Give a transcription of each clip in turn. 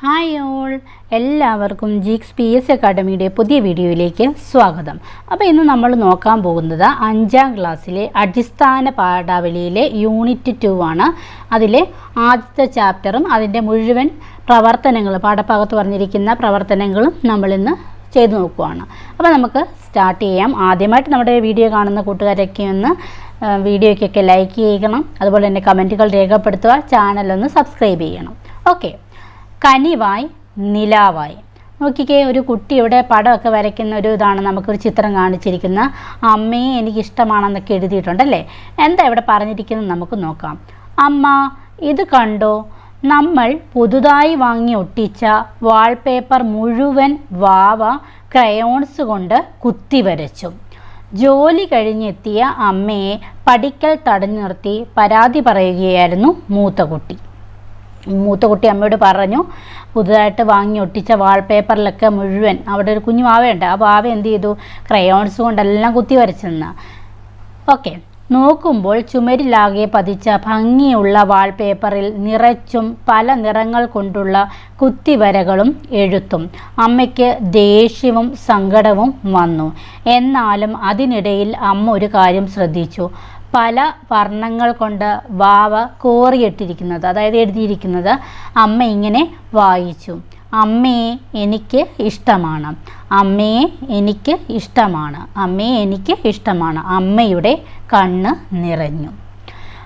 Hi all. എല്ലാവർക്കും geeks P S അക്കാഡമിയുടെ പുതിയ വീഡിയോയിലേക്ക് സ്വാഗതം. അപ്പോൾ ഇന്ന് നമ്മൾ നോക്കാൻ പോകുന്നത് അഞ്ചാം ക്ലാസ്സിലെ അടിസ്ഥാന പാഠാവലിയിലെ യൂണിറ്റ് ടു ആണ്. അതിലെ ആദ്യത്തെ ചാപ്റ്ററും അതിന്റെ മുഴുവൻ പ്രവർത്തനങ്ങൾ പാഠഭാഗത്ത് പറഞ്ഞിരിക്കുന്ന പ്രവർത്തനങ്ങളും നമ്മളിന്ന് ചെയ്തു നോക്കുവാണ്. അപ്പോൾ നമുക്ക് സ്റ്റാർട്ട് ചെയ്യാം. ആദ്യമായിട്ട് നമ്മുടെ വീഡിയോ കാണുന്ന കൂട്ടുകാരൊക്കെ ഒന്ന് വീഡിയോയ്ക്കൊക്കെ ലൈക്ക് ചെയ്യണം. അതുപോലെ തന്നെ കമന്റുകൾ രേഖപ്പെടുത്തുക. ചാനലൊന്ന് സബ്സ്ക്രൈബ് ചെയ്യണം. ഓക്കെ. കനിവായി നിലാവായി. നോക്കിക്കേ ഒരു കുട്ടിയുടെ പടമൊക്കെ വരയ്ക്കുന്ന ഒരു ഇതാണ് നമുക്കൊരു ചിത്രം കാണിച്ചിരിക്കുന്ന. അമ്മയെ എനിക്കിഷ്ടമാണെന്നൊക്കെ എഴുതിയിട്ടുണ്ടല്ലേ? എന്താ ഇവിടെ പറഞ്ഞിരിക്കുന്നത് നമുക്ക് നോക്കാം. അമ്മ ഇത് കണ്ടോ? നമ്മൾ പുതുതായി വാങ്ങി ഒട്ടിച്ച വാൾപേപ്പർ മുഴുവൻ വാവ ക്രയോൺസ് കൊണ്ട് കുത്തി വരച്ചു. ജോലി കഴിഞ്ഞെത്തിയ അമ്മയെ പടിക്കൽ തടഞ്ഞു നിർത്തി പരാതി പറയുകയായിരുന്നു മൂത്ത കുട്ടി. മൂത്ത കുട്ടി അമ്മയോട് പറഞ്ഞു പുതുതായിട്ട് വാങ്ങി ഒട്ടിച്ച വാൾപേപ്പറിലൊക്കെ മുഴുവൻ അവിടെ ഒരു കുഞ്ഞു വാവയുണ്ട്. ആ വാവ എന്ത് ചെയ്തു? ക്രയോൺസ് കൊണ്ടെല്ലാം കുത്തി വരച്ചെന്ന് ഓക്കെ നോക്കുമ്പോൾ ചുമരിലാകെ പതിച്ച ഭംഗിയുള്ള വാൾപേപ്പറിൽ നിറച്ചും പല നിറങ്ങൾ കൊണ്ടുള്ള കുത്തിവരകളും എഴുത്തും. അമ്മയ്ക്ക് ദേഷ്യവും സങ്കടവും വന്നു. എന്നാലും അതിനിടയിൽ അമ്മ ഒരു കാര്യം ശ്രദ്ധിച്ചു. പല വർണങ്ങൾ കൊണ്ട് വാവ കോറിയിട്ടിരിക്കുന്നത് അതായത് എഴുതിയിരിക്കുന്നത് അമ്മ ഇങ്ങനെ വായിച്ചു. അമ്മയെ എനിക്ക് ഇഷ്ടമാണ്. അമ്മയെ എനിക്ക് ഇഷ്ടമാണ്. അമ്മയെ എനിക്ക് ഇഷ്ടമാണ്. അമ്മയുടെ കണ്ണ് നിറഞ്ഞു.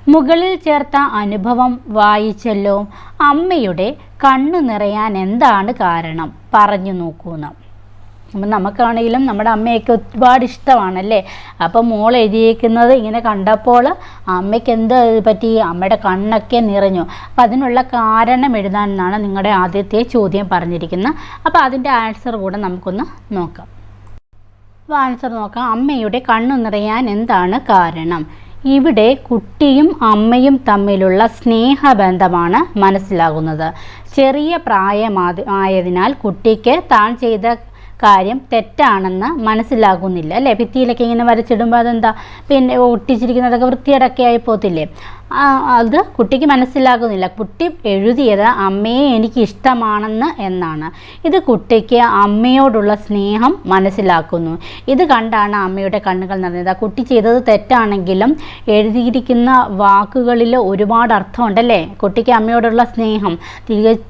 മുകളിൽ ചേർത്ത അനുഭവം വായിച്ചല്ലോ. അമ്മയുടെ കണ്ണു നിറയാൻ എന്താണ് കാരണം? പറഞ്ഞു നോക്കൂന്ന് അപ്പം നമുക്കാണെങ്കിലും നമ്മുടെ അമ്മയൊക്കെ ഒരുപാട് ഇഷ്ടമാണല്ലേ? അപ്പം മോൾ എഴുതിയിരിക്കുന്നത് ഇങ്ങനെ കണ്ടപ്പോൾ അമ്മയ്ക്ക് എന്ത് പറ്റി? അമ്മയുടെ കണ്ണൊക്കെ നിറഞ്ഞു. അപ്പം അതിനുള്ള കാരണം എഴുതാനെന്നാണ് നിങ്ങളുടെ ആദ്യത്തെ ചോദ്യം പറഞ്ഞിരിക്കുന്നത്. അപ്പോൾ അതിന്റെ ആൻസർ കൂടെ നമുക്കൊന്ന് നോക്കാം. അപ്പോൾ ആൻസർ നോക്കാം. അമ്മയുടെ കണ്ണു നിറയാൻ എന്താണ് കാരണം? ഇവിടെ കുട്ടിയും അമ്മയും തമ്മിലുള്ള സ്നേഹബന്ധമാണ് മനസ്സിലാകുന്നത്. ചെറിയ പ്രായമാ- ആയതിനാൽ കുട്ടിക്ക് താൻ ചെയ്ത കാര്യം തെറ്റാണെന്ന് മനസ്സിലാകുന്നില്ല. അല്ലേ? ഭിത്തിയിലൊക്കെ ഇങ്ങനെ വരച്ചിടുമ്പോൾ അതെന്താ? പിന്നെ ഒട്ടിച്ചിരിക്കുന്നതൊക്കെ വൃത്തിയേടൊക്കെ ആയി പോത്തില്ലേ അത് കുട്ടിക്ക് മനസ്സിലാകുന്നില്ല. കുട്ടി എഴുതിയത് അമ്മയെ എനിക്ക് ഇഷ്ടമാണെന്ന് എന്നാണ്. ഇത് കുട്ടിക്ക് അമ്മയോടുള്ള സ്നേഹം മനസ്സിലാക്കുന്നു. ഇത് കണ്ടാണ് അമ്മയുടെ കണ്ണുകൾ നിറഞ്ഞത്. കുട്ടി ചെയ്തത് തെറ്റാണെങ്കിലും എഴുതിയിരിക്കുന്ന വാക്കുകളിൽ ഒരുപാട് അർത്ഥമുണ്ടല്ലേ കുട്ടിക്ക് അമ്മയോടുള്ള സ്നേഹം.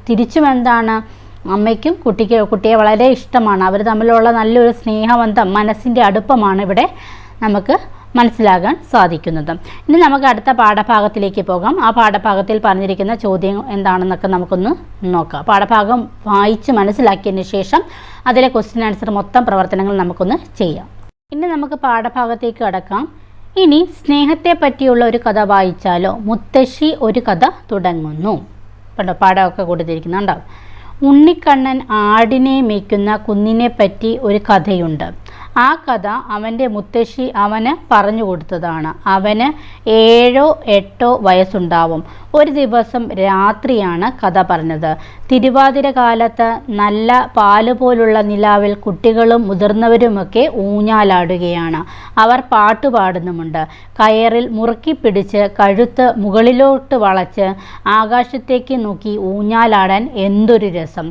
തിരിച്ചും എന്താണ്? അമ്മയ്ക്കും കുട്ടിക്ക് കുട്ടിയെ വളരെ ഇഷ്ടമാണ്. അവർ തമ്മിലുള്ള നല്ലൊരു സ്നേഹബന്ധം മനസ്സിന്റെ അടുപ്പമാണ് ഇവിടെ നമുക്ക് മനസ്സിലാകാൻ സാധിക്കുന്നത്. ഇനി നമുക്ക് അടുത്ത പാഠഭാഗത്തിലേക്ക് പോകാം. ആ പാഠഭാഗത്തിൽ പറഞ്ഞിരിക്കുന്ന ചോദ്യം എന്താണെന്നൊക്കെ നമുക്കൊന്ന് നോക്കാം. പാഠഭാഗം വായിച്ച് മനസ്സിലാക്കിയതിന് ശേഷം അതിലെ ക്വസ്റ്റ്യൻ ആൻസർ മൊത്തം പ്രവർത്തനങ്ങൾ നമുക്കൊന്ന് ചെയ്യാം. ഇനി നമുക്ക് പാഠഭാഗത്തേക്ക് കടക്കാം. ഇനി സ്നേഹത്തെ പറ്റിയുള്ള ഒരു കഥ വായിച്ചാലോ? മുത്തശ്ശി ഒരു കഥ തുടങ്ങുന്നു. കണ്ടോ? പാഠമൊക്കെ കൊടുത്തിരിക്കുന്നുണ്ടാവും ഉണ്ണിക്കണ്ണൻ ആടിനെ മേയ്ക്കുന്ന കുന്നിനെ പറ്റി ഒരു കഥയുണ്ട്. ആ കഥ അവന്റെ മുത്തശ്ശി അവന് പറഞ്ഞു കൊടുത്തതാണ്. അവന് ഏഴോ എട്ടോ വയസ്സുണ്ടാവും. ഒരു ദിവസം രാത്രിയാണ് കഥ പറഞ്ഞത്. തിരുവാതിര കാലത്ത് നല്ല പാൽ പോലുള്ള നിലാവിൽ കുട്ടികളും മുതിർന്നവരുമൊക്കെ ഊഞ്ഞാലാടുകയാണ്. അവർ പാട്ടുപാടുന്നുമുണ്ട് കയറിൽ മുറുക്കി പിടിച്ച് കഴുത്ത് മുകളിലോട്ട് വളച്ച് ആകാശത്തേക്ക് നോക്കി ഊഞ്ഞാലാടാൻ എന്തൊരു രസം.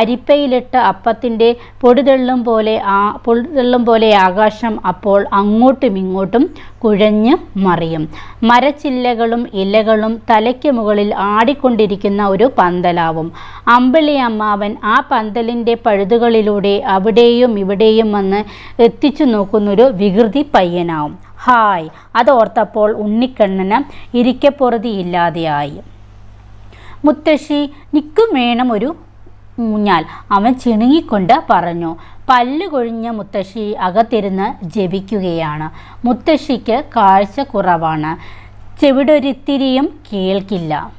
അരിപ്പയിലിട്ട് അപ്പത്തിന്റെ പൊടിതെള്ളും പോലെ ആ പൊടിതെള്ളും പോലെ ആകാശം അപ്പോൾ അങ്ങോട്ടും ഇങ്ങോട്ടും കുഴഞ്ഞ് മറിയും. മരച്ചില്ലകളും ഇലകളും തലയ്ക്ക് മുകളിൽ ആടിക്കൊണ്ടിരിക്കുന്ന ഒരു പന്തലാവും. അമ്പിളി അമ്മാവൻ ആ പന്തലിന്റെ പഴുതുകളിലൂടെ അവിടെയും ഇവിടെയും വന്ന് എത്തിച്ചു നോക്കുന്നൊരു വികൃതി പയ്യനാവും. ഹായ് അതോർത്തപ്പോൾ ഉണ്ണിക്കണ്ണന് ഇരിക്കപ്പൊറുതിയില്ലാതെയായി മുത്തശ്ശി നിൽക്കും വേണം ഒരു ഊഞ്ഞാൽ അവൻ ചിണുങ്ങിക്കൊണ്ട് പറഞ്ഞു. പല്ല് കൊഴിഞ്ഞ മുത്തശ്ശി അകത്തിരുന്ന് ജപിക്കുകയാണ്. മുത്തശ്ശിക്ക് കാഴ്ച കുറവാണ്. ചെവിടൊരിത്തിരിയും കേൾക്കില്ല.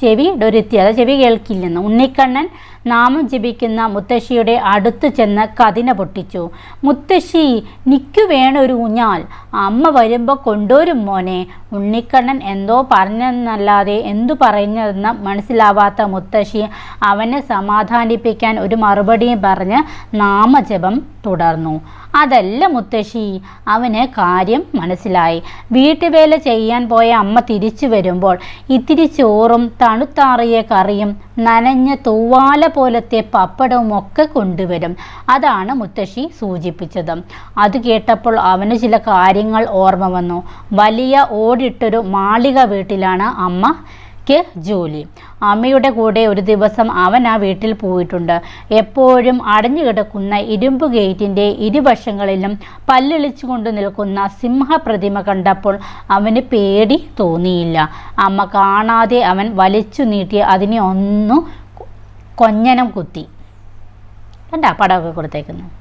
ചെവി ഡൊരുത്തി അത് ചെവി കേൾക്കില്ലെന്ന്. ഉണ്ണിക്കണ്ണൻ നാമം ജപിക്കുന്ന മുത്തശ്ശിയുടെ അടുത്ത് ചെന്ന് കതിന പൊട്ടിച്ചു. മുത്തശ്ശി നിക്കു വേണൊരു ഊഞ്ഞാൽ. അമ്മ വരുമ്പോൾ കൊണ്ടുവരും മോനെ. ഉണ്ണിക്കണ്ണൻ എന്തോ പറഞ്ഞെന്നല്ലാതെ എന്തു പറഞ്ഞതെന്ന് മനസ്സിലാവാത്ത മുത്തശ്ശി അവനെ സമാധാനിപ്പിക്കാൻ ഒരു മറുപടിയും പറഞ്ഞ് നാമജപം തുടർന്നു. അതല്ല മുത്തശ്ശി അവന് കാര്യം മനസ്സിലായി. വീട്ടുവേല ചെയ്യാൻ പോയ അമ്മ തിരിച്ചു വരുമ്പോൾ ഇത്തിരി ചോറും തണുത്താറിയ കറിയും നനഞ്ഞ തൂവാല പോലത്തെ പപ്പടവും ഒക്കെ കൊണ്ടുവരും. അതാണ് മുത്തശ്ശി സൂചിപ്പിച്ചത്. അത് കേട്ടപ്പോൾ അവന് ചില കാര്യങ്ങൾ ഓർമ്മ വന്നു. വലിയ ഓടിട്ടൊരു മാളിക വീട്ടിലാണ് അമ്മ ക്ക് ജോലി. അമ്മയുടെ കൂടെ ഒരു ദിവസം അവൻ ആ വീട്ടിൽ പോയിട്ടുണ്ട്. എപ്പോഴും അടഞ്ഞു കിടക്കുന്ന ഇരുമ്പ് ഗേറ്റിന്റെ ഇരുവശങ്ങളിലും പല്ലിളിച്ചു കൊണ്ട് നിൽക്കുന്ന സിംഹപ്രതിമ കണ്ടപ്പോൾ അവന് പേടി തോന്നിയില്ല. അമ്മ കാണാതെ അവൻ വലിച്ചു നീട്ടി അതിനെ ഒന്നു കൊഞ്ഞനം കുത്തി. കണ്ട പടമൊക്കെ കൊടുത്തേക്കുന്നത്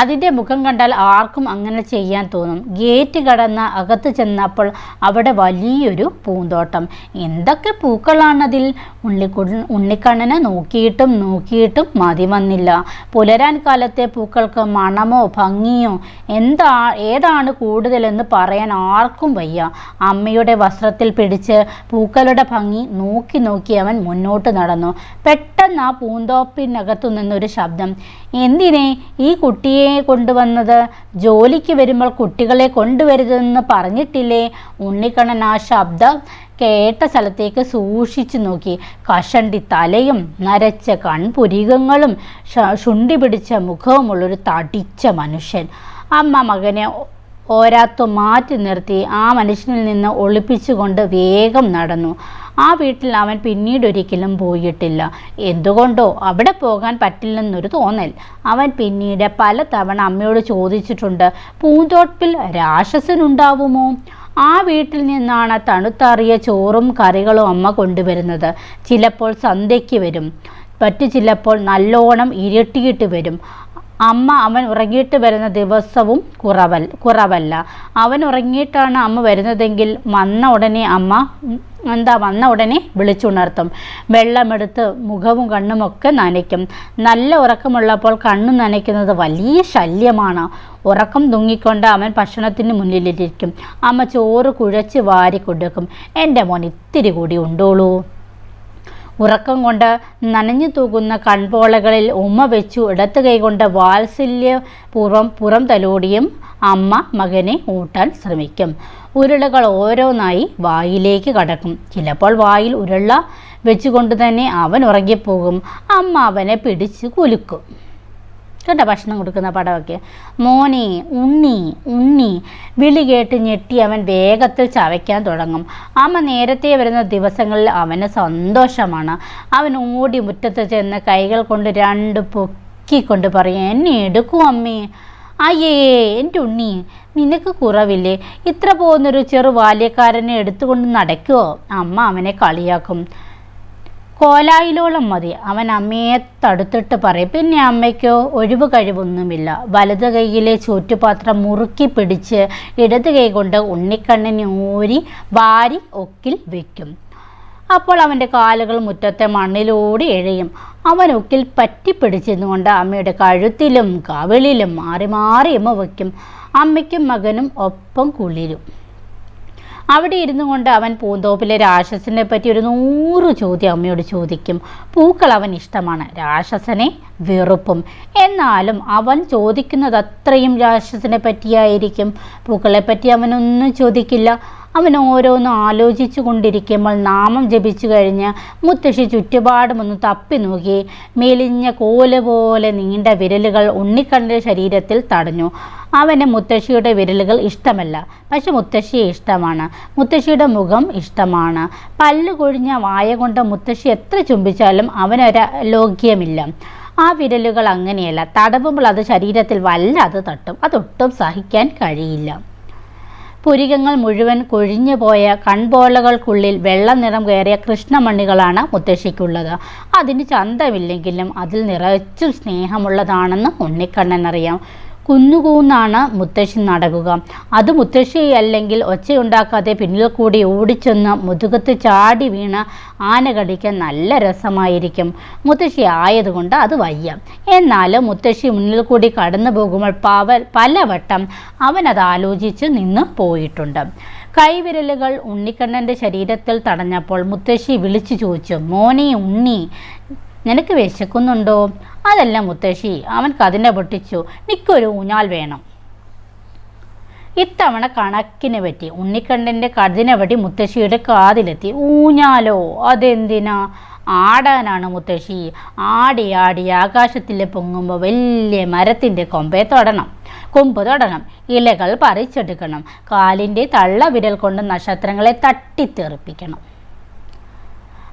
അതിന്റെ മുഖം കണ്ടാൽ ആർക്കും അങ്ങനെ ചെയ്യാൻ തോന്നും. ഗേറ്റ് കടന്ന് അകത്ത് ചെന്നപ്പോൾ അവിടെ വലിയൊരു പൂന്തോട്ടം. എന്തൊക്കെ പൂക്കളാണതിൽ? ഉണ്ണിക്കു ഉണ്ണിക്കണ്ണനെ നോക്കിയിട്ടും നോക്കിയിട്ടും മതി വന്നില്ല. പുലരാൻ കാലത്തെ പൂക്കൾക്ക് മണമോ ഭംഗിയോ എന്താ ഏതാണ് കൂടുതലെന്ന് പറയാൻ ആർക്കും വയ്യ. അമ്മയുടെ വസ്ത്രത്തിൽ പിടിച്ച് പൂക്കളുടെ ഭംഗി നോക്കി നോക്കി അവൻ മുന്നോട്ട് നടന്നു. പെട്ടെന്ന് ആ പൂന്തോപ്പിനകത്തു നിന്നൊരു ശബ്ദം. എന്തിനെ ഈ കുട്ടിയെ കൊണ്ടുവന്നത്? ജോലിക്ക് വരുമ്പോൾ കുട്ടികളെ കൊണ്ടുവരുതെന്ന് പറഞ്ഞിട്ടില്ലേ? ഉണ്ണിക്കണ്ണൻ ആ ശബ്ദം കേട്ട സ്ഥലത്തേക്ക് സൂക്ഷിച്ചു നോക്കി. കഷണ്ടി തലയും നരച്ച കൺപുരികങ്ങളും ശുണ്ടി പിടിച്ച മുഖവുമുള്ളൊരു തടിച്ച മനുഷ്യൻ. അമ്മ മകനെ ഓരാത്തു മാറ്റി നിർത്തി ആ മനുഷ്യനിൽ നിന്ന് ഒളിപ്പിച്ചുകൊണ്ട് വേഗം നടന്നു. ആ വീട്ടിൽ അവൻ പിന്നീട് ഒരിക്കലും പോയിട്ടില്ല. എന്തുകൊണ്ടോ അവിടെ പോകാൻ പറ്റില്ലെന്നൊരു തോന്നൽ. അവൻ പിന്നീട് പല തവണ അമ്മയോട് ചോദിച്ചിട്ടുണ്ട് പൂന്തോട്ടിൽ രാക്ഷസനുണ്ടാവുമോ? ആ വീട്ടിൽ നിന്നാണ് തണുത്താറിയ ചോറും കറികളും അമ്മ കൊണ്ടുവരുന്നത്. ചിലപ്പോൾ സന്ധ്യയ്ക്ക് വരും. മറ്റു ചിലപ്പോൾ നല്ലോണം ഇരട്ടിയിട്ട് വരും. അമ്മ അവൻ ഉറങ്ങിയിട്ട് വരുന്ന ദിവസവും കുറവൽ കുറവല്ല. അവൻ ഉറങ്ങിയിട്ടാണ് അമ്മ വരുന്നതെങ്കിൽ വന്ന ഉടനെ അമ്മ എന്താ വന്ന ഉടനെ വിളിച്ചുണർത്തും. വെള്ളമെടുത്ത് മുഖവും കണ്ണുമൊക്കെ നനയ്ക്കും. നല്ല ഉറക്കമുള്ളപ്പോൾ കണ്ണു നനയ്ക്കുന്നത് വലിയ ശല്യമാണ്. ഉറക്കം തുങ്ങിക്കൊണ്ട് അവൻ ഭക്ഷണത്തിന് മുന്നിലിരിക്കും. അമ്മ ചോറ് കുഴച്ച് വാരി കൊടുക്കും. എന്റെ മോൻ ഇത്തിരി കൂടി ഉണ്ടോളൂ? ഉറക്കം കൊണ്ട് നനഞ്ഞു തൂകുന്ന കൺപോളകളിൽ ഉമ്മ വെച്ചു ഇടത്ത് കൈകൊണ്ട് വാത്സല്യപൂർവം പുറം തലോടിയും അമ്മ മകനെ ഊട്ടാൻ ശ്രമിക്കും. ഉരുളകൾ ഓരോന്നായി വായിലേക്ക് കടക്കും. ചിലപ്പോൾ വായിൽ ഉരുള വെച്ചുകൊണ്ട് തന്നെ അവൻ ഉറങ്ങിപ്പോകും. അമ്മ അവനെ പിടിച്ച് കുലുക്കും. കേട്ടോ ഭക്ഷണം കൊടുക്കുന്ന പടമൊക്കെ. മോനെ ഉണ്ണി ഉണ്ണി. വിളി കേട്ട് ഞെട്ടി അവൻ വേഗത്തിൽ ചവയ്ക്കാൻ തുടങ്ങും. അമ്മ നേരത്തെ വരുന്ന ദിവസങ്ങളിൽ അവന് സന്തോഷമാണ്. അവൻ ഓടി മുറ്റത്ത് ചെന്ന് കൈകൾ കൊണ്ട് രണ്ട് പൊക്കിക്കൊണ്ട് പറയും എന്നെ എടുക്കൂ അമ്മേ. അയ്യേ എന്റെ ഉണ്ണി നിനക്ക് കുറവില്ലേ? ഇത്ര പോകുന്നൊരു ചെറു ബാല്യക്കാരനെ എടുത്തുകൊണ്ട് നടക്കുമോ അമ്മ അവനെ കളിയാക്കും. കോലായിലോളം മതി. അവൻ അമ്മയെ തടുത്തിട്ട് പറയും. പിന്നെ അമ്മയ്ക്കോ ഒഴിവ് കഴിവൊന്നുമില്ല. വലത് കൈയിലെ ചോറ്റുപാത്രം മുറുക്കി പിടിച്ച് ഇടത് കൈ കൊണ്ട് ഉണ്ണിക്കണ്ണിനെ ഊരി വാരി ഒക്കിൽ വയ്ക്കും അപ്പോൾ അവന്റെ കാലുകൾ മുറ്റത്തെ മണ്ണിലൂടെ എഴയും. അവൻ ഒക്കിൽ പറ്റിപ്പിടിച്ചിരുന്നുകൊണ്ട് അമ്മയുടെ കഴുത്തിലും കവിളിലും മാറി മാറി അമ്മ വയ്ക്കും അമ്മയ്ക്കും മകനും ഒപ്പം കുളിരും. അവിടെ ഇരുന്നു കൊണ്ട് അവൻ പൂന്തോപ്പിലെ രാക്ഷസനെ പറ്റി ഒരു നൂറ് ചോദ്യം അമ്മയോട് ചോദിക്കും. പൂക്കൾ അവൻ ഇഷ്ടമാണ്. രാക്ഷസനെ വെറുപ്പും. എന്നാലും അവൻ ചോദിക്കുന്നത് അത്രയും രാക്ഷസനെ പറ്റിയായിരിക്കും. പൂക്കളെ പറ്റി അവനൊന്നും ചോദിക്കില്ല. അവൻ ഓരോന്നും ആലോചിച്ചു കൊണ്ടിരിക്കുമ്പോൾ നാമം ജപിച്ചു കഴിഞ്ഞ് മുത്തശ്ശി ചുറ്റുപാടുമൊന്ന് തപ്പി നോക്കി. മെലിഞ്ഞ കോല പോലെ നീണ്ട വിരലുകൾ ഉണ്ണിക്കണ്ണന്റെ ശരീരത്തിൽ തടഞ്ഞു. അവന് മുത്തശ്ശിയുടെ വിരലുകൾ ഇഷ്ടമല്ല. പക്ഷെ മുത്തശ്ശിയെ ഇഷ്ടമാണ്. മുത്തശ്ശിയുടെ മുഖം ഇഷ്ടമാണ്. പല്ല് കൊഴിഞ്ഞ വായ കൊണ്ട് മുത്തശ്ശി എത്ര ചുംബിച്ചാലും അവനൊരു ലോക്യമില്ല. ആ വിരലുകൾ അങ്ങനെയല്ല. തടവുമ്പോൾ അത് ശരീരത്തിൽ വല്ലാതെ തട്ടും. അതൊട്ടും സഹിക്കാൻ കഴിയില്ല. പുരികങ്ങൾ മുഴുവൻ കൊഴിഞ്ഞുപോയ കൺപോളകൾക്കുള്ളിൽ വെള്ള നിറം കയറിയ കൃഷ്ണമണികളാണ് മുത്തശ്ശിക്കുള്ളത്. അതിന് ചന്തമില്ലെങ്കിലും അതിൽ നിറച്ചും സ്നേഹമുള്ളതാണെന്ന് ഉണ്ണിക്കണ്ണൻ അറിയാം കുന്നുകൂന്നാണ് മുത്തശ്ശി നടക്കുക. അത് മുത്തശ്ശി അല്ലെങ്കിൽ ഒച്ചയുണ്ടാക്കാതെ പിന്നിൽ കൂടി ഓടിച്ചെന്ന് മുതുകത്ത് ചാടി വീണ ആന കടിക്കാൻ നല്ല രസമായിരിക്കും. മുത്തശ്ശി ആയതുകൊണ്ട് അത് വയ്യ. എന്നാലും മുത്തശ്ശി മുന്നിൽ കൂടി കടന്നു പോകുമ്പോൾ പവ പലവട്ടം അവനത് ആലോചിച്ച് നിന്ന് പോയിട്ടുണ്ട്. കൈവിരലുകൾ ഉണ്ണിക്കണ്ണന്റെ ശരീരത്തിൽ തടഞ്ഞപ്പോൾ മുത്തശ്ശി വിളിച്ചു ചോദിച്ചു മോനെ ഉണ്ണി നിനക്ക് വിശക്കുന്നുണ്ടോ? അതല്ല മുത്തശ്ശി അവൻ കതിനെ പൊട്ടിച്ചു. നിക്കൊരു ഊഞ്ഞാൽ വേണം. ഇത്തവണ കണക്കിന് പറ്റി ഉണ്ണിക്കണ്ണന്റെ കതിനവടി മുത്തശ്ശിയുടെ കാതിലെത്തി. ഊഞ്ഞാലോ? അതെന്തിനാ? ആടാനാണ് മുത്തശ്ശി. ആടി ആടി ആകാശത്തിൽ പൊങ്ങുമ്പോൾ വലിയ മരത്തിന്റെ കൊമ്പേ തൊടണം. കൊമ്പ് തൊടണം. ഇലകൾ പറിച്ചെടുക്കണം. കാലിന്റെ തള്ളവിരൽ കൊണ്ട് നക്ഷത്രങ്ങളെ തട്ടിത്തെറിപ്പിക്കണം.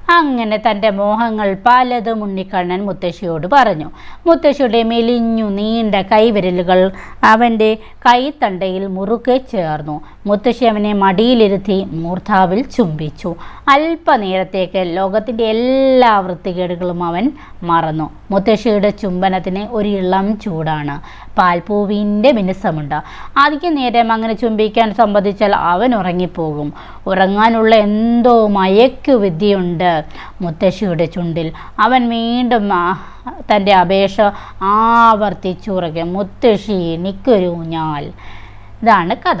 അങ്ങനെ തന്റെ മോഹങ്ങൾ പലതും ഉണ്ണിക്കണ്ണൻ മുത്തശ്ശിയോട് പറഞ്ഞു. മുത്തശ്ശിയുടെ മെലിഞ്ഞു നീണ്ട കൈവിരലുകൾ അവന്റെ കൈത്തണ്ടയിൽ മുറുകെ ചേർന്നു. മുത്തശ്ശി അവനെ മടിയിലിരുത്തി മൂർധാവിൽ ചുംബിച്ചു. അല്പനേരത്തേക്ക് ലോകത്തിന്റെ എല്ലാ വൃത്തികേടുകളും അവൻ മറന്നു. മുത്തശ്ശിയുടെ ചുംബനത്തിന് ഒരു ഇളം ചൂടാണ്. പാൽപൂവിന്റെ മിനുസമുണ്ട്. അധിക നേരം അങ്ങനെ ചുംബിക്കാൻ സംബന്ധിച്ചാൽ അവൻ ഉറങ്ങിപ്പോകും. ഉറങ്ങാനുള്ള എന്തോ മയക്കുവിദ്യയുണ്ട് മുത്തശ്ശിയുടെ ചുണ്ടിൽ. അവൻ വീണ്ടും തന്റെ അപേക്ഷ ആവർത്തിച്ചുറക്കും മുത്തശ്ശി നിക്കൊരു ഞാൻ ഇതാണ് കഥ.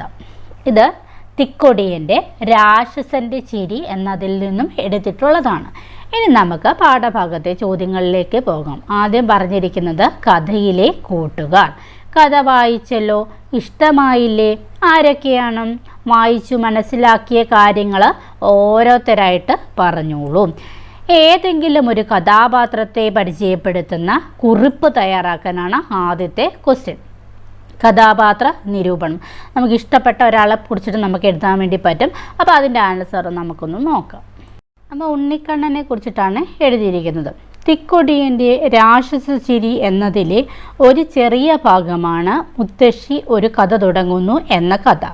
ഇത് തിക്കൊടിയന്റെ രാക്ഷസന്റെ ചിരി എന്നതിൽ നിന്നും എടുത്തിട്ടുള്ളതാണ്. ഇനി നമുക്ക് പാഠഭാഗത്തെ ചോദ്യങ്ങളിലേക്ക് പോകാം. ആദ്യം പറഞ്ഞിരിക്കുന്നത് കഥയിലെ കൂട്ടുകാർ. കഥ വായിച്ചല്ലോ ഇഷ്ടമായില്ലേ? ആരൊക്കെയാണ്? വായിച്ചു മനസ്സിലാക്കിയ കാര്യങ്ങൾ ഓരോരുത്തരായിട്ട് പറഞ്ഞോളൂ. ഏതെങ്കിലും ഒരു കഥാപാത്രത്തെ പരിചയപ്പെടുത്തുന്ന കുറിപ്പ് തയ്യാറാക്കാനാണ് ആദ്യത്തെ ക്വസ്റ്റ്യൻ കഥാപാത്ര നിരൂപണം. നമുക്ക് ഇഷ്ടപ്പെട്ട ഒരാളെ കുറിച്ചിട്ട് നമുക്ക് എഴുതാൻ വേണ്ടി പറ്റും. അപ്പോൾ അതിന്റെ ആൻസർ നമുക്കൊന്ന് നോക്കാം. അപ്പോൾ ഉണ്ണിക്കണ്ണനെ കുറിച്ചിട്ടാണ് എഴുതിയിരിക്കുന്നത്. തിക്കൊടിയന്റെ രാക്ഷസ ചിരി എന്നതിലെ ഒരു ചെറിയ ഭാഗമാണ് മുത്തശ്ശി ഒരു കഥ തുടങ്ങുന്നു എന്ന കഥ.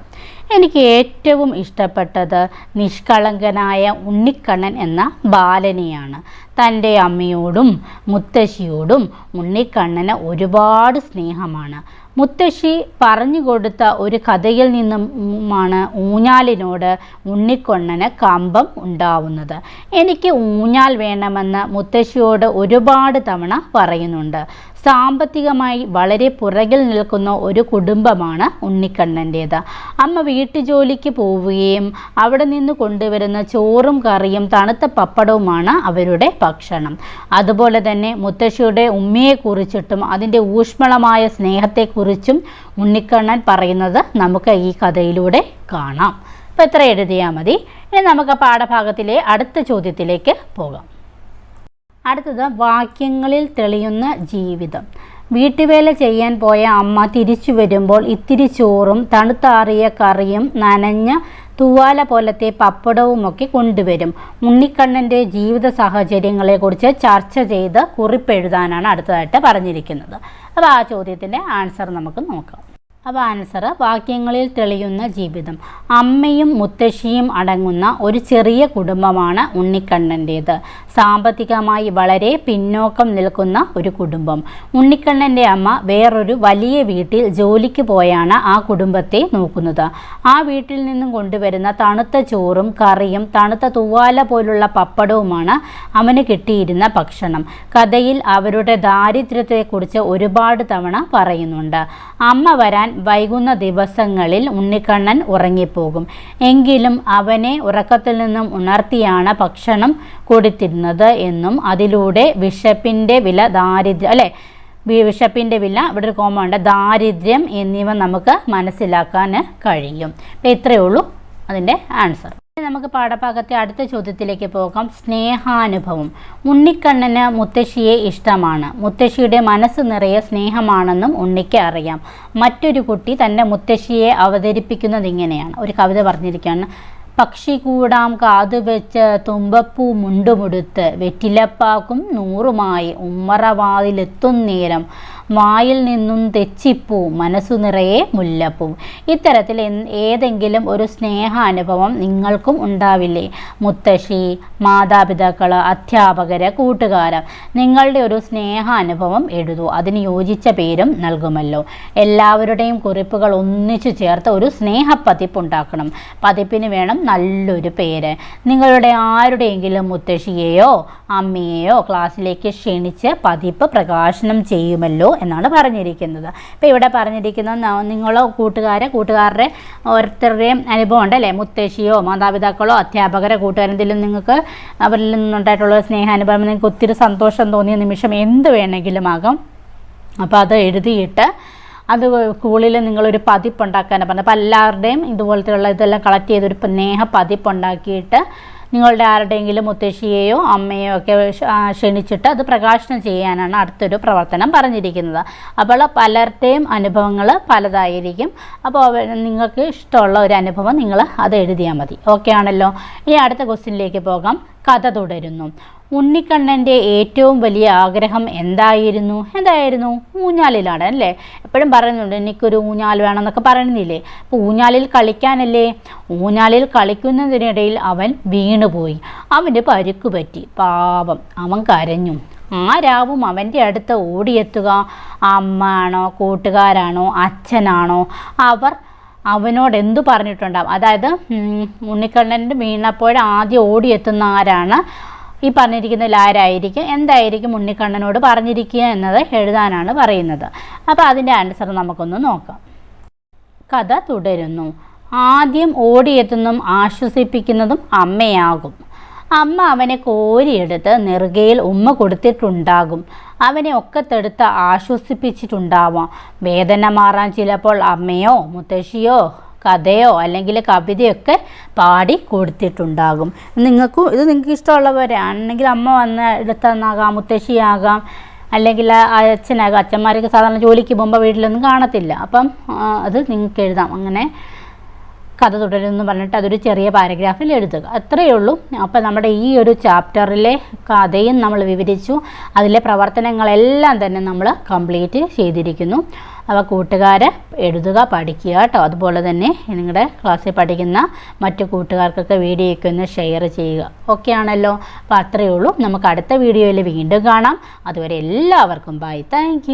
എനിക്ക് ഏറ്റവും ഇഷ്ടപ്പെട്ടത് നിഷ്കളങ്കനായ ഉണ്ണിക്കണ്ണൻ എന്ന ബാലനെയാണ്. തന്റെ അമ്മയോടും മുത്തശ്ശിയോടും ഉണ്ണിക്കണ്ണന് ഒരുപാട് സ്നേഹമാണ്. മുത്തശ്ശി പറഞ്ഞു കൊടുത്ത ഒരു കഥയിൽ നിന്നുമാണ് ഊഞ്ഞാലിനോട് ഉണ്ണിക്കൊണ്ണന് കമ്പം ഉണ്ടാവുന്നത്. എനിക്ക് ഊഞ്ഞാൽ വേണമെന്ന് മുത്തശ്ശിയോട് ഒരുപാട് തവണ പറയുന്നുണ്ട്. സാമ്പത്തികമായി വളരെ പുറകിൽ നിൽക്കുന്ന ഒരു കുടുംബമാണ് ഉണ്ണിക്കണ്ണന്റേത്. അമ്മ വീട്ടുജോലിക്ക് പോവുകയും അവിടെ നിന്ന് കൊണ്ടുവരുന്ന ചോറും കറിയും തണുത്ത പപ്പടവുമാണ് അവരുടെ ഭക്ഷണം. അതുപോലെ തന്നെ മുത്തശ്ശിയുടെ ഉമ്മയെക്കുറിച്ചിട്ടും അതിന്റെ ഊഷ്മളമായ സ്നേഹത്തെക്കുറിച്ചും ഉണ്ണിക്കണ്ണൻ പറയുന്നത് നമുക്ക് ഈ കഥയിലൂടെ കാണാം. അപ്പോൾ എത്ര എഴുതിയാൽ മതി? ഇനി നമുക്ക് പാഠഭാഗത്തിലെ അടുത്ത ചോദ്യത്തിലേക്ക് പോകാം. അടുത്തത് വാക്യങ്ങളിൽ തെളിയുന്ന ജീവിതം. വീട്ടുവേല ചെയ്യാൻ പോയ അമ്മ തിരിച്ചു വരുമ്പോൾ ഇത്തിരി ചോറും തണുത്താറിയ കറിയും നനഞ്ഞ തൂവാല പോലത്തെ പപ്പടവുമൊക്കെ കൊണ്ടുവരും. ഉണ്ണിക്കണ്ണന്റെ ജീവിത സാഹചര്യങ്ങളെക്കുറിച്ച് ചർച്ച ചെയ്ത് കുറിപ്പെഴുതാനാണ് അടുത്തതായിട്ട് പറഞ്ഞിരിക്കുന്നത്. അപ്പോൾ ആ ചോദ്യത്തിന്റെ ആൻസർ നമുക്ക് നോക്കാം. അപ്പോൾ ആൻസർ വാക്യങ്ങളിൽ തെളിയുന്ന ജീവിതം. അമ്മയും മുത്തശ്ശിയും അടങ്ങുന്ന ഒരു ചെറിയ കുടുംബമാണ് ഉണ്ണിക്കണ്ണന്റേത്. സാമ്പത്തികമായി വളരെ പിന്നോക്കം നിൽക്കുന്ന ഒരു കുടുംബം. ഉണ്ണിക്കണ്ണന്റെ അമ്മ വേറൊരു വലിയ വീട്ടിൽ ജോലിക്ക് പോയാണ് ആ കുടുംബത്തെ നോക്കുന്നത്. ആ വീട്ടിൽ നിന്നും കൊണ്ടുവരുന്ന തണുത്ത ചോറും കറിയും തണുത്ത തൂവാല പോലുള്ള പപ്പടവുമാണ് അവന് കിട്ടിയിരുന്ന ഭക്ഷണം. കഥയിൽ അവരുടെ ദാരിദ്ര്യത്തെക്കുറിച്ച് ഒരുപാട് തവണ പറയുന്നുണ്ട്. അമ്മ വരാൻ വൈകുന്ന ദിവസങ്ങളിൽ ഉണ്ണിക്കണ്ണൻ ഉറങ്ങിപ്പോകും. എങ്കിലും അവനെ ഉറക്കത്തിൽ നിന്നും ഉണർത്തിയാണ് ഭക്ഷണം കൊടുത്തിരുന്നത് എന്നും അതിലൂടെ വിശപ്പിന്റെ വില ദാരിദ്ര്യം അല്ലേ? വിഷപ്പിന്റെ വില ഇവിടെ ഒരു കോമ ഉണ്ട്. ദാരിദ്ര്യം എന്നിവ നമുക്ക് മനസ്സിലാക്കാൻ കഴിയും. ഇത്രയേ ഉള്ളൂ അതിന്റെ ആൻസർ നമുക്ക് പാഠഭാഗത്തെ അടുത്ത ചോദ്യത്തിലേക്ക് പോകാം. സ്നേഹാനുഭവം. ഉണ്ണിക്കണ്ണന് മുത്തശ്ശിയെ ഇഷ്ടമാണ്. മുത്തശ്ശിയുടെ മനസ്സ് നിറയെ സ്നേഹമാണെന്നും ഉണ്ണിക്ക് അറിയാം. മറ്റൊരു കുട്ടി തന്റെ മുത്തശ്ശിയെ അവതരിപ്പിക്കുന്നത് ഇങ്ങനെയാണ്. ഒരു കവിത പറഞ്ഞിരിക്കുകയാണ്. പക്ഷി കൂടാം കാതുവെച്ച് തുമ്പപ്പൂ മുണ്ടുമുടുത്ത് വെറ്റിലപ്പാക്കും നൂറുമായി ഉമ്മറവാതിലെത്തുന്നേരം വായിൽ നിന്നും തെച്ചിപ്പൂ മനസ്സു നിറയെ മുല്ലപ്പൂ. ഇത്തരത്തിൽ ഏതെങ്കിലും ഒരു സ്നേഹാനുഭവം നിങ്ങൾക്കും ഉണ്ടാവില്ലേ? മുത്തശ്ശി മാതാപിതാക്കൾ അധ്യാപകര് കൂട്ടുകാരൻ നിങ്ങളുടെ ഒരു സ്നേഹാനുഭവം എഴുതൂ. അതിന് യോജിച്ച പേരും നൽകുമല്ലോ. എല്ലാവരുടെയും കുറിപ്പുകൾ ഒന്നിച്ചു ചേർത്ത് ഒരു സ്നേഹപ്പതിപ്പ് ഉണ്ടാക്കണം പതിപ്പിന് വേണം നല്ലൊരു പേര്. നിങ്ങളുടെ ആരുടെയെങ്കിലും മുത്തശ്ശിയെയോ അമ്മയെയോ ക്ലാസ്സിലേക്ക് ക്ഷണിച്ച് പതിപ്പ് പ്രകാശനം ചെയ്യുമല്ലോ എന്നാണ് പറഞ്ഞിരിക്കുന്നത്. ഇപ്പോൾ ഇവിടെ പറഞ്ഞിരിക്കുന്നത് ന- നിങ്ങളോ കൂട്ടുകാരെ കൂട്ടുകാരുടെ ഓരോരുത്തരുടെയും അനുഭവം ഉണ്ടല്ലേ മുത്തശ്ശിയോ മാതാപിതാക്കളോ അധ്യാപകരെ കൂട്ടുകാരെന്തെങ്കിലും നിങ്ങൾക്ക് അവരിൽ നിന്നുണ്ടായിട്ടുള്ള സ്നേഹാനുഭവം നിങ്ങൾക്ക് ഒത്തിരി സന്തോഷം തോന്നിയ നിമിഷം എന്ത് വേണമെങ്കിലും ആകാം. അപ്പോൾ അത് എഴുതിയിട്ട് അത് സ്കൂളിൽ നിങ്ങളൊരു പതിപ്പ് ഉണ്ടാക്കാനാണ് പറഞ്ഞത്. അപ്പോൾ എല്ലാവരുടെയും ഇതുപോലത്തെയുള്ള ഇതെല്ലാം കളക്ട് ചെയ്തൊരു സ്നേഹ പതിപ്പുണ്ടാക്കിയിട്ട് നിങ്ങളുടെ ആരുടെയെങ്കിലും മുത്തശ്ശിയെയോ അമ്മയോ ഒക്കെ ക്ഷ- ക്ഷണിച്ചിട്ട് അത് പ്രകാശനം ചെയ്യാനാണ് അടുത്തൊരു പ്രവർത്തനം പറഞ്ഞിരിക്കുന്നത്. അപ്പോൾ പലരുടെയും അനുഭവങ്ങൾ പലതായിരിക്കും. അപ്പോൾ നിങ്ങൾക്ക് ഇഷ്ടമുള്ള ഒരു അനുഭവം നിങ്ങൾ അത് എഴുതിയാൽ മതി. ഓക്കെ ആണല്ലോ? ഇനി അടുത്ത ക്വസ്റ്റ്യനിലേക്ക് പോകാം. കഥ തുടരുന്നു. ഉണ്ണിക്കണ്ണന്റെ ഏറ്റവും വലിയ ആഗ്രഹം എന്തായിരുന്നു? എന്തായിരുന്നു? ഊഞ്ഞാലിലാണ് അല്ലേ? എപ്പോഴും പറയുന്നുണ്ട് എനിക്കൊരു ഊഞ്ഞാൽ വേണമെന്നൊക്കെ പറയുന്നില്ലേ? അപ്പോൾ ഊഞ്ഞാലിൽ കളിക്കാനല്ലേ? ഊഞ്ഞാലിൽ കളിക്കുന്നതിനിടയിൽ അവൻ വീണുപോയി. അവന്റെ പരുക്ക് പറ്റി. പാപം അവൻ കരഞ്ഞു. ആരാവും അവന്റെ അടുത്ത് ഓടിയെത്തുക. അമ്മ ആണോ കൂട്ടുകാരാണോ അച്ഛനാണോ? അവർ അവനോട് എന്തു പറഞ്ഞിട്ടുണ്ടാവും? അതായത് ഉണ്ണിക്കണ്ണന്റെ വീണപ്പോഴ ആദ്യം ഓടിയെത്തുന്ന ആരാണ്? ഈ പറഞ്ഞിരിക്കുന്നതിൽ ആരായിരിക്കും എന്തായിരിക്കും ഉണ്ണിക്കണ്ണനോട് പറഞ്ഞിരിക്കുക എന്നത് എഴുതാനാണ് പറയുന്നത്. അപ്പോൾ അതിന്റെ ആൻസർ നമുക്കൊന്ന് നോക്കാം. കഥ തുടരുന്നു. ആദ്യം ഓടിയെത്തുന്നതും ആശ്വസിപ്പിക്കുന്നതും അമ്മയാകും. അമ്മ അവനെ കോരിയെടുത്ത് നെറുകയിൽ ഉമ്മ കൊടുത്തിട്ടുണ്ടാകും. അവനെ ഒക്കത്തെടുത്ത് ആശ്വസിപ്പിച്ചിട്ടുണ്ടാവാം. വേദന മാറാൻ ചിലപ്പോൾ അമ്മയോ മുത്തശ്ശിയോ കഥയോ അല്ലെങ്കിൽ കവിതയൊക്കെ പാടി കൊടുത്തിട്ടുണ്ടാകും. നിങ്ങൾക്കും ഇത് നിങ്ങൾക്ക് ഇഷ്ടമുള്ളവരാണെങ്കിൽ അമ്മ വന്ന് എടുത്തെന്നാകാം മുത്തശ്ശിയാകാം അല്ലെങ്കിൽ അച്ഛനാകാം. അച്ഛന്മാരൊക്കെ സാധാരണ ജോലിക്ക് പോകുമ്പോൾ വീട്ടിലൊന്നും കാണത്തില്ല. അപ്പം അത് നിങ്ങൾക്ക് എഴുതാം. അങ്ങനെ കഥ തുടരുമെന്ന് പറഞ്ഞിട്ട് അതൊരു ചെറിയ പാരഗ്രാഫിൽ എഴുതുക. അത്രയേ ഉള്ളൂ. അപ്പോൾ നമ്മുടെ ഈ ഒരു ചാപ്റ്ററിലെ കഥയും നമ്മൾ വിവരിച്ചു. അതിലെ പ്രവർത്തനങ്ങളെല്ലാം തന്നെ നമ്മൾ കംപ്ലീറ്റ് ചെയ്തിരിക്കുന്നു. അപ്പോൾ കൂട്ടുകാരെ എഴുതുക പഠിക്കുക കേട്ടോ. അതുപോലെ തന്നെ നിങ്ങളുടെ ക്ലാസ്സിൽ പഠിക്കുന്ന മറ്റു കൂട്ടുകാർക്കൊക്കെ വീഡിയോ ഒക്കെ ഒന്ന് ഷെയർ ചെയ്യുക. ഓക്കെ ആണല്ലോ? അപ്പോൾ അത്രയേ ഉള്ളൂ. നമുക്ക് അടുത്ത വീഡിയോയിൽ വീണ്ടും കാണാം. അതുവരെ എല്ലാവർക്കും ബൈ താങ്ക്